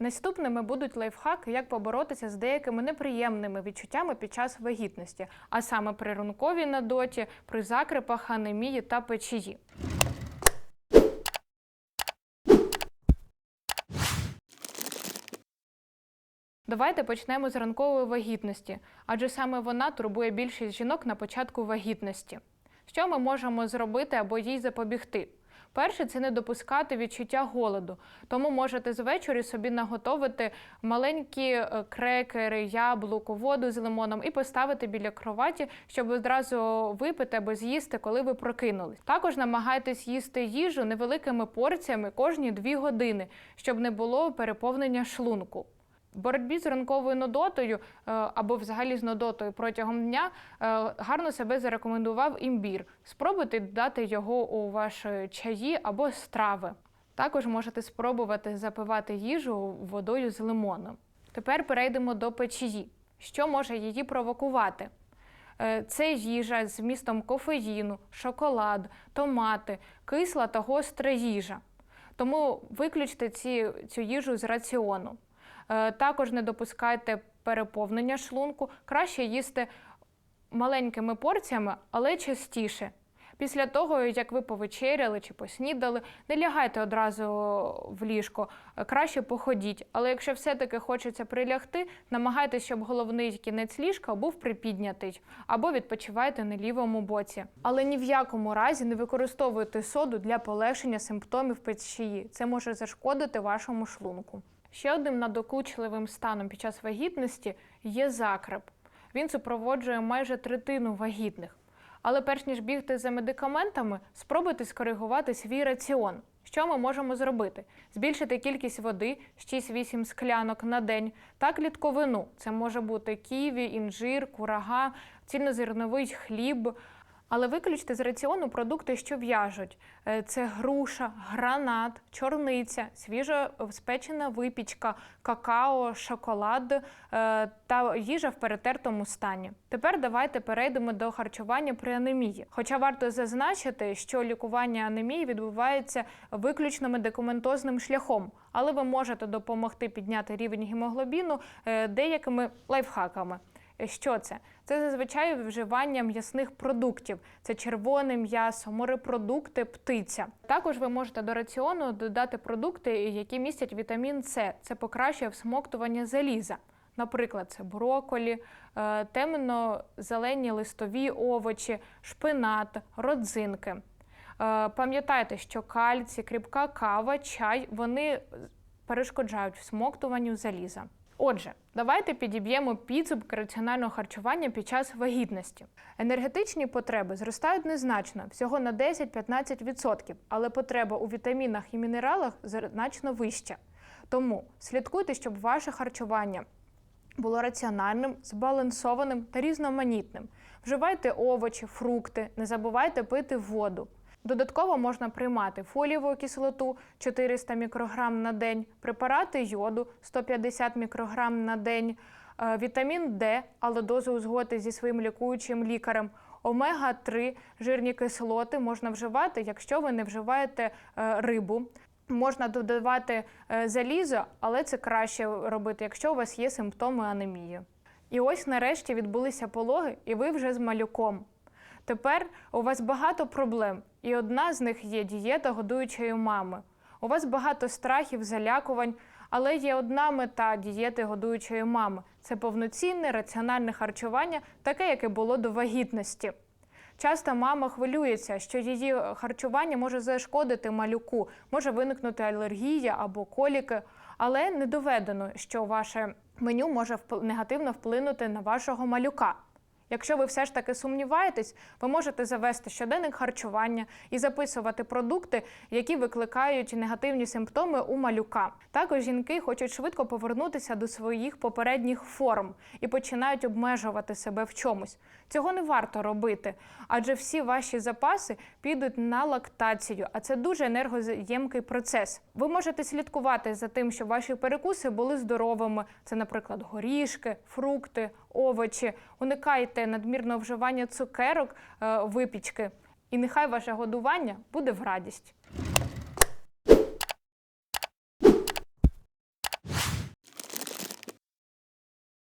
Наступними будуть лайфхаки, як поборотися з деякими неприємними відчуттями під час вагітності, а саме при рунковій надоті, при закрипах, анемії та печії. Давайте почнемо з ранкової вагітності, адже саме вона турбує більшість жінок на початку вагітності. Що ми можемо зробити або їй запобігти? Перше це не допускати відчуття голоду, тому можете з вечора собі наготовити маленькі е, крекери, яблуко, воду з лимоном і поставити біля кроваті, щоб одразу випити або з'їсти, коли ви прокинулись. Також намагайтесь їсти їжу невеликими порціями кожні дві години, щоб не було переповнення шлунку. Боротьбі з ранковою нудотою е, або взагалі з нудотою протягом дня е, гарно себе зарекомендував імбір. Спробуйте додати його у ваші чаї або страви. Також можете спробувати запивати їжу водою з лимоном. Тепер перейдемо до печії. Що може її провокувати? Е, Це їжа з вмістом кофеїну, шоколад, томати, кисла та гостра їжа. Тому виключте ці, цю їжу з раціону. Е, Також не допускайте переповнення шлунку. Краще їсти маленькими порціями, але частіше. Після того, як ви повечеряли чи поснідали, не лягайте одразу в ліжко, е, краще походіть. Але якщо все-таки хочеться прилягти, намагайтеся, щоб головний кінець ліжка був припіднятий, або відпочивайте на лівому боці. Але ні в якому разі не використовуйте соду для полегшення симптомів печії. Це може зашкодити вашому шлунку. Ще одним надокучливим станом під час вагітності є закреп. Він супроводжує майже третину вагітних. Але перш ніж бігти за медикаментами, спробуйте скоригувати свій раціон. Що ми можемо зробити? Збільшити кількість води 6-8 склянок на день та клітковину. Це може бути ківі, інжир, курага, цільнозерновий хліб. Але виключте з раціону продукти, що в'яжуть. Е, Це груша, гранат, чорниця, свіжо спечена випічка, какао, шоколад е, та їжа в перетертому стані. Тепер давайте перейдемо до харчування при анемії. Хоча варто зазначити, що лікування анемії відбувається виключно медикаментозним шляхом, але ви можете допомогти підняти рівень гемоглобіну е, деякими лайфхаками. Що це? Це зазвичай вживання м'ясних продуктів. Це червоне м'ясо, морепродукти, птиця. Також ви можете до раціону додати продукти, які містять вітамін С. Це покращує всмоктування заліза. Наприклад, це броколі, е, темно-зелені листові овочі, шпинат, родзинки. Е, Пам'ятайте, що кальцій, кріпка кава, чай вони перешкоджають всмоктуванню заліза. Отже, давайте підіб'ємо підсумки раціонального харчування під час вагітності. Енергетичні потреби зростають незначно, всього на 10-15%, але потреба у вітамінах і мінералах значно вища. Тому слідкуйте, щоб ваше харчування було раціональним, збалансованим та різноманітним. Вживайте овочі, фрукти, не забувайте пити воду. Додатково можна приймати фолієву кислоту 400 мікрограм на день, препарати йоду 150 мікрограм на день, е, вітамін Д, але дозу узгодити зі своїм лікуючим лікарем. Омега-3 жирні кислоти можна вживати, якщо ви не вживаєте е, рибу. Можна додавати е, залізо, але це краще робити, якщо у вас є симптоми анемії. І ось нарешті відбулися пологи, і ви вже з малюком. Тепер у вас багато проблем, і одна з них є дієта годуючої мами. У вас багато страхів, залякувань, але є одна мета дієти годуючої мами це повноцінне раціональне харчування, таке, яке було до вагітності. Часто мама хвилюється, що її харчування може зашкодити малюку, може виникнути алергія або коліки, але не доведено, що ваше меню може негативно вплинути на вашого малюка. Якщо ви все ж таки сумніваєтесь, ви можете завести щоденник харчування і записувати продукти, які викликають негативні симптоми у малюка. Також жінки хочуть швидко повернутися до своїх попередніх форм і починають обмежувати себе в чомусь. Цього не варто робити, адже всі ваші запаси підуть на лактацію, а це дуже енергоємкий процес. Ви можете слідкувати за тим, щоб ваші перекуси були здоровими. Це, наприклад, горішки, фрукти, овочі. Уникайте надмірного вживання цукерок, е, випічки. І нехай ваше годування буде в радість.